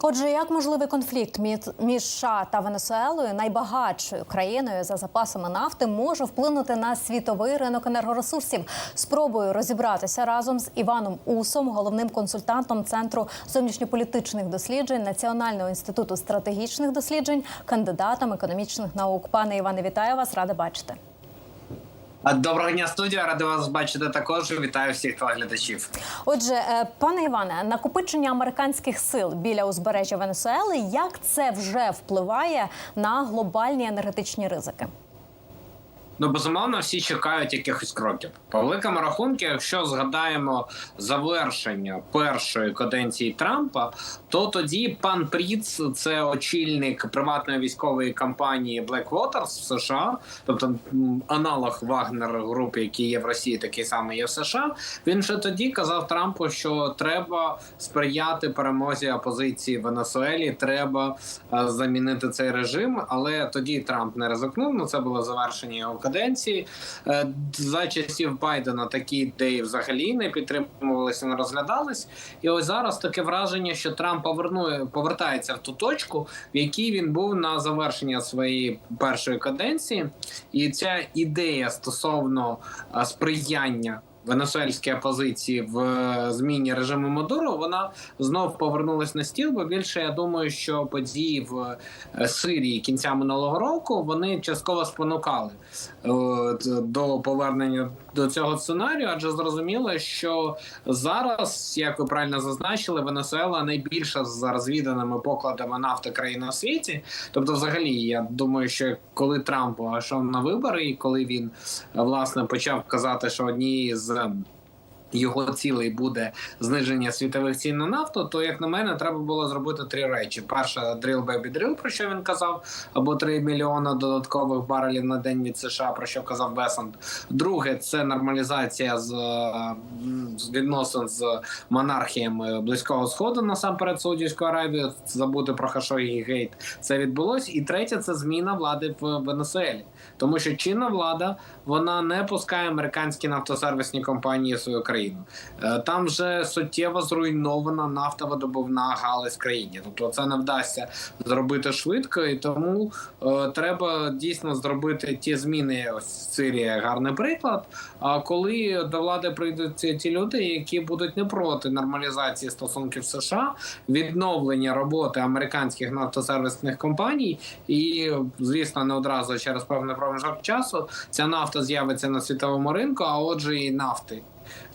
Отже, як можливий конфлікт між- США та Венесуелою, найбагатшою країною за запасами нафти, може вплинути на світовий ринок енергоресурсів? Спробую розібратися разом з Іваном Усом, головним консультантом Центру зовнішньополітичних досліджень Національного інституту стратегічних досліджень, кандидатом економічних наук. Пане Іване, вітаю вас, рада бачити. Доброго дня, студія. ради вас бачити також. Вітаю всіх глядачів. Отже, е, пане Іване, накопичення американських сил біля узбережжя Венесуели, як це вже впливає на глобальні енергетичні ризики? Ну безумовно, всі чекають якихось кроків. По великому рахунку, якщо згадаємо завершення першої каденції Трампа, то тоді пан Пріц, це очільник приватної військової компанії Blackwater в США, тобто аналог Вагнер групи, який є в Росії, такий самий є в США. Він вже тоді казав Трампу, що треба сприяти перемозі опозиції в Венесуелі. Треба е, замінити цей режим. Але тоді Трамп не ризикнув. Ну це було завершення його каденції. Е, За часів Байдена такі ідеї взагалі не підтримувалися, не розглядались. І ось зараз таке враження, що Трамп повернує повертається в ту точку, в якій він був на завершення своєї першої каденції, і ця ідея стосовно е, сприяння. Венесуельській опозиції в е, зміні режиму Мадуро вона знов повернулась на стіл. Бо більше я думаю, що події в е, Сирії кінця минулого року вони частково спонукали е, до повернення до цього сценарію, адже зрозуміло, що зараз, як ви правильно зазначили, Венесуела найбільша за розвіданими покладами нафти країна у світі. Тобто, взагалі, я думаю, що коли Трамп йшов на вибори, і коли він власне почав казати, що однією з Salam. Його цілей буде зниження світових цін на нафту, то як на мене, треба було зробити три речі: перша drill baby drill, про що він казав, або 3 мільйона додаткових барелів на день від США, про що казав Бесант. Друге, це нормалізація з, з відносин з монархіями близького сходу, насамперед Саудівської Аравії. Забути про Хашогі Гейт. Це відбулось. І третє це зміна влади в Венесуелі, тому що чинна влада вона не пускає американські нафтосервісні компанії в свою країну. Е, Там вже суттєво зруйнована нафтовидобувна галузь в країні. Тобто це не вдасться зробити швидко, і тому е, треба дійсно зробити ті зміни. Ось Сирія гарний приклад. А коли до влади прийдуть ті люди, які будуть не проти нормалізації стосунків США, відновлення роботи американських нафтосервісних компаній, і звісно, не одразу через певний проміжок часу ця нафта з'явиться на світовому ринку, а отже, і нафти.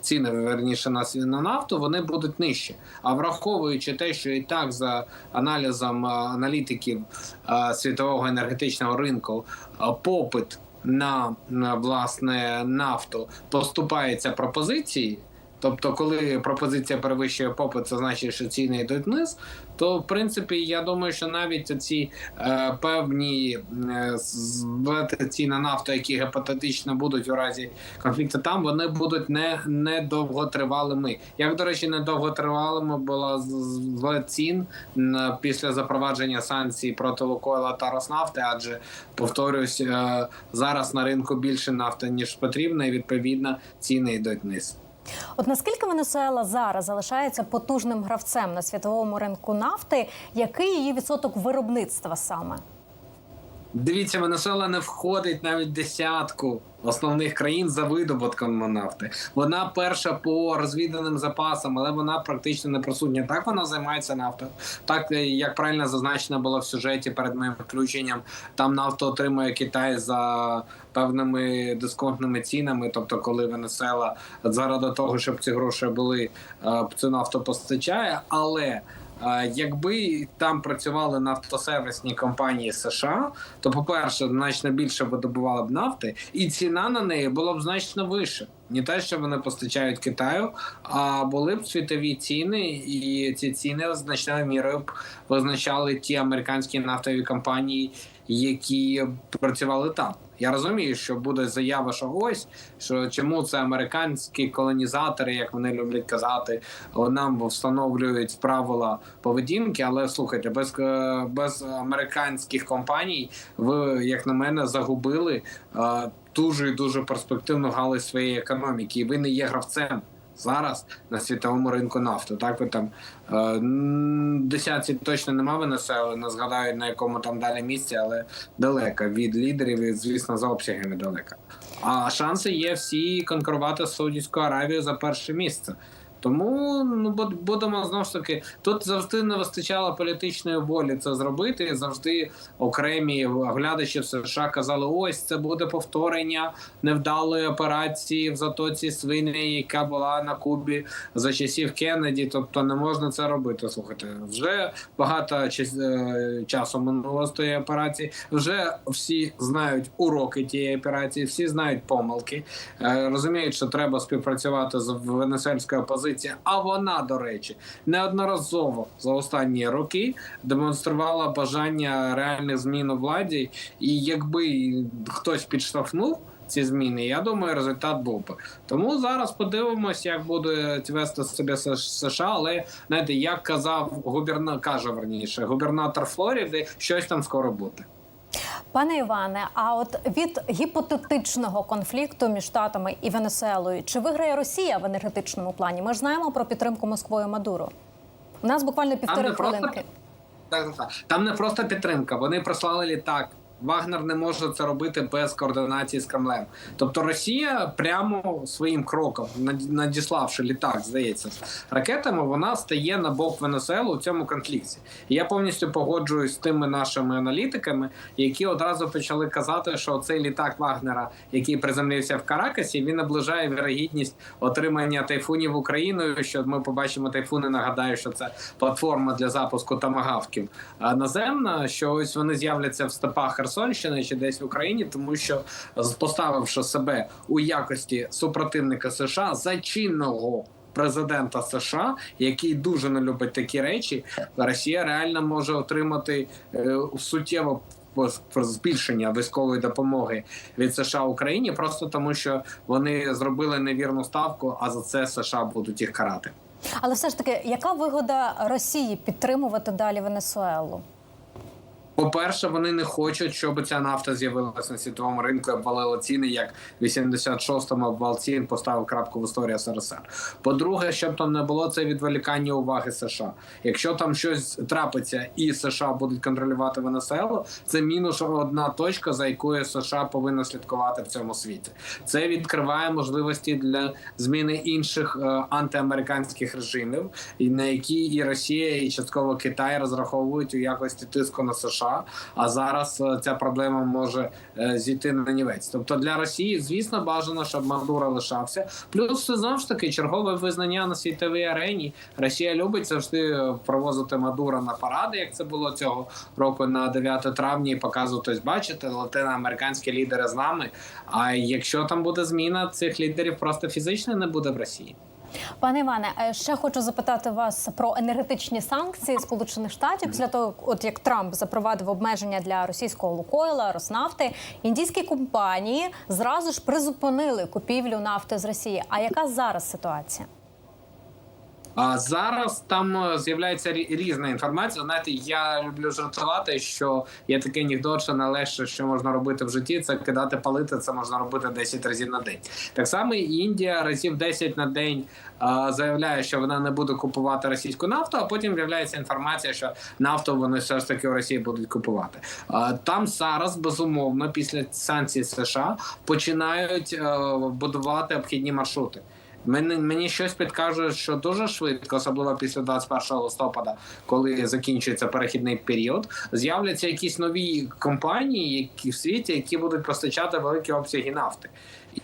Ціни верніше на, на нафту вони будуть нижчі. А враховуючи те, що і так за аналізом е, аналітиків е, світового енергетичного ринку е, попит на власне нафту поступається пропозиції. Тобто, коли пропозиція перевищує попит, це значить, що ціни йдуть вниз. То в принципі, я думаю, що навіть ці е, певні е, ціни на нафту, які гіпотетично будуть у разі конфлікту, там вони будуть не, не довготривалими. Як до речі, не довготривалими була з- цін на- після запровадження санкцій проти Лукойла та Роснафти, адже повторюсь, е, зараз на ринку більше нафти ніж потрібно, і відповідно ціни йдуть вниз. От наскільки Венесуела зараз залишається потужним гравцем на світовому ринку нафти, який її відсоток виробництва саме? Дивіться, Венесуела не входить навіть десятку основних країн за видобутком нафти. Вона перша по розвіданим запасам, але вона практично не присутня. Так вона займається нафтою. Так е, як правильно зазначено було в сюжеті перед моїм включенням, там нафту отримує Китай за певними дисконтними цінами. Тобто, коли Венесуела заради того, щоб ці гроші були, е, цю нафту постачає, але. Якби там працювали нафтосервісні компанії США, то по-перше, значно більше видобували б нафти, і ціна на неї була б значно вища. Не те, що вони постачають Китаю, а були б світові ціни, і ці ціни значною мірою б визначали ті американські нафтові компанії, які працювали там. Я розумію, що буде заява, що ось що чому це американські колонізатори, як вони люблять казати, нам встановлюють правила поведінки. Але слухайте, без, е, без американських компаній ви, як на мене, загубили е, дуже і дуже перспективну галузь своєї економіки, і ви не є гравцем. зараз на світовому ринку нафти. Так ви там е, десятці точно нема Венесуели, не згадаю на якому там далі місці, але далека від лідерів і, звісно, за обсягами далека. А шанси є всі конкурувати з Саудівською Аравією за перше місце. Тому ну буд- будемо знову ж таки тут завжди не вистачало політичної волі це зробити. Завжди окремі оглядачі в США казали: ось це буде повторення невдалої операції в затоці свині, яка була на Кубі за часів Кеннеді. Тобто не можна це робити. Слухайте, вже багато е, часу минуло з тієї операції. Вже всі знають уроки тієї операції, всі знають помилки, е, розуміють, що треба співпрацювати з венесуельською опозицією. А вона, до речі, неодноразово за останні роки демонструвала бажання реальних змін у владі. І якби хтось підштовхнув. Ці зміни, я думаю, результат був би. Тому зараз подивимось, як буде вести себе США. Але знаєте, як казав губернатор, каже верніше, губернатор Флориди, щось там скоро буде. Пане Іване, а от від гіпотетичного конфлікту між Штатами і Венесуелою, чи виграє Росія в енергетичному плані? Ми ж знаємо про підтримку Москвою Мадуро. У нас буквально півтори хвилинки. просто. Так, так, так. Там не просто підтримка. Вони прислали літак. Вагнер не може це робити без координації з Кремлем. Тобто Росія прямо своїм кроком, над- надіславши літак, здається, ракетами, вона стає на бок Венесуели у цьому конфлікті. І я повністю погоджуюсь з тими нашими аналітиками, які одразу почали казати, що цей літак Вагнера, який приземлився в Каракасі, він наближає вірогідність отримання тайфунів Україною. Що ми побачимо тайфуни. Нагадаю, що це платформа для запуску тамагавків наземна. Що ось вони з'являться в степах Херсонщини чи десь в Україні, тому що поставивши себе у якості супротивника США за чинного. Президента США, який дуже не любить такі речі, Росія реально може отримати е, суттєво збільшення військової допомоги від США Україні, просто тому що вони зробили невірну ставку, а за це США будуть їх карати. Але все ж таки, яка вигода Росії підтримувати далі Венесуелу? По-перше, вони не хочуть, щоб ця нафта з'явилася на світовому ринку і обвалила ціни, як в 86-му обвал цін поставив крапку в історії СРСР. По-друге, щоб там не було це відволікання уваги США. Якщо там щось трапиться і США будуть контролювати Венесуелу, це мінус одна точка, за якою США повинна слідкувати в цьому світі. Це відкриває можливості для зміни інших е, антиамериканських режимів, на які і Росія, і частково Китай розраховують у якості тиску на США. А зараз е, ця проблема може е, зійти на нівець. Тобто для Росії, звісно, бажано, щоб Мадуро лишався. Плюс це знову ж таки чергове визнання на світовій арені. Росія любить завжди е, провозити Мадура на паради, як це було цього року на 9 травня, і показувати, бачите, латиноамериканські лідери з нами. А якщо там буде зміна, цих лідерів просто фізично не буде в Росії. Пане Іване, е, ще хочу запитати вас про енергетичні санкції Сполучених Штатів після того, от як Трамп запровадив обмеження для російського Лукойла, Роснафти, індійські компанії зразу ж призупинили купівлю нафти з Росії. А яка зараз ситуація? А зараз там е, з'являється рі- різна інформація. Знаєте, я люблю жартувати, що є такий анекдот, що найлегше, що можна робити в житті, це кидати палити. Це можна робити 10 разів на день. Так само і Індія разів 10 на день а, заявляє, що вона не буде купувати російську нафту, а потім з'являється інформація, що нафту вони все ж таки в Росії будуть купувати. А, там зараз безумовно після санкцій США починають е, будувати обхідні маршрути. Мені, мені щось підкаже, що дуже швидко, особливо після 21 листопада, коли закінчується перехідний період, з'являться якісь нові компанії, які в світі, які будуть постачати великі обсяги нафти.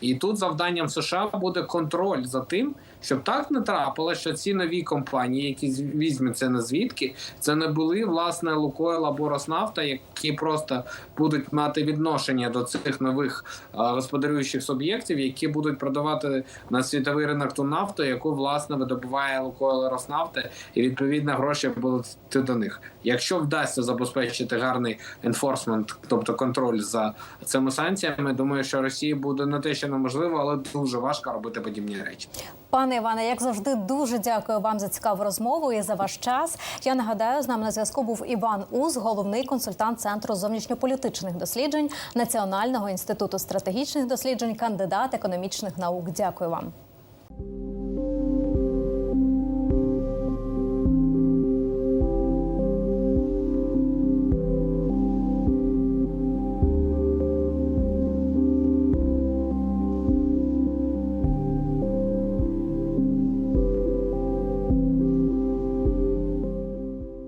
І тут завданням США буде контроль за тим, щоб так не трапилося, що ці нові компанії, які візьмуться на звідки, це не були власне Лукойл або Роснафта, які просто будуть мати відношення до цих нових господарюючих суб'єктів, які будуть продавати на світовий ринок ту нафту, яку власне видобуває Лукойл Роснафта, і відповідно гроші будуть йти до них. Якщо вдасться забезпечити гарний енфорсмент, тобто контроль за цими санкціями, думаю, що Росії буде не те, що неможливо, але дуже важко робити подібні речі. Пане Іване, як завжди, дуже дякую вам за цікаву розмову і за ваш час. Я нагадаю, з нами на зв'язку був Іван Уз, головний консультант Центру зовнішньополітичних досліджень Національного інституту стратегічних досліджень, кандидат економічних наук. Дякую вам.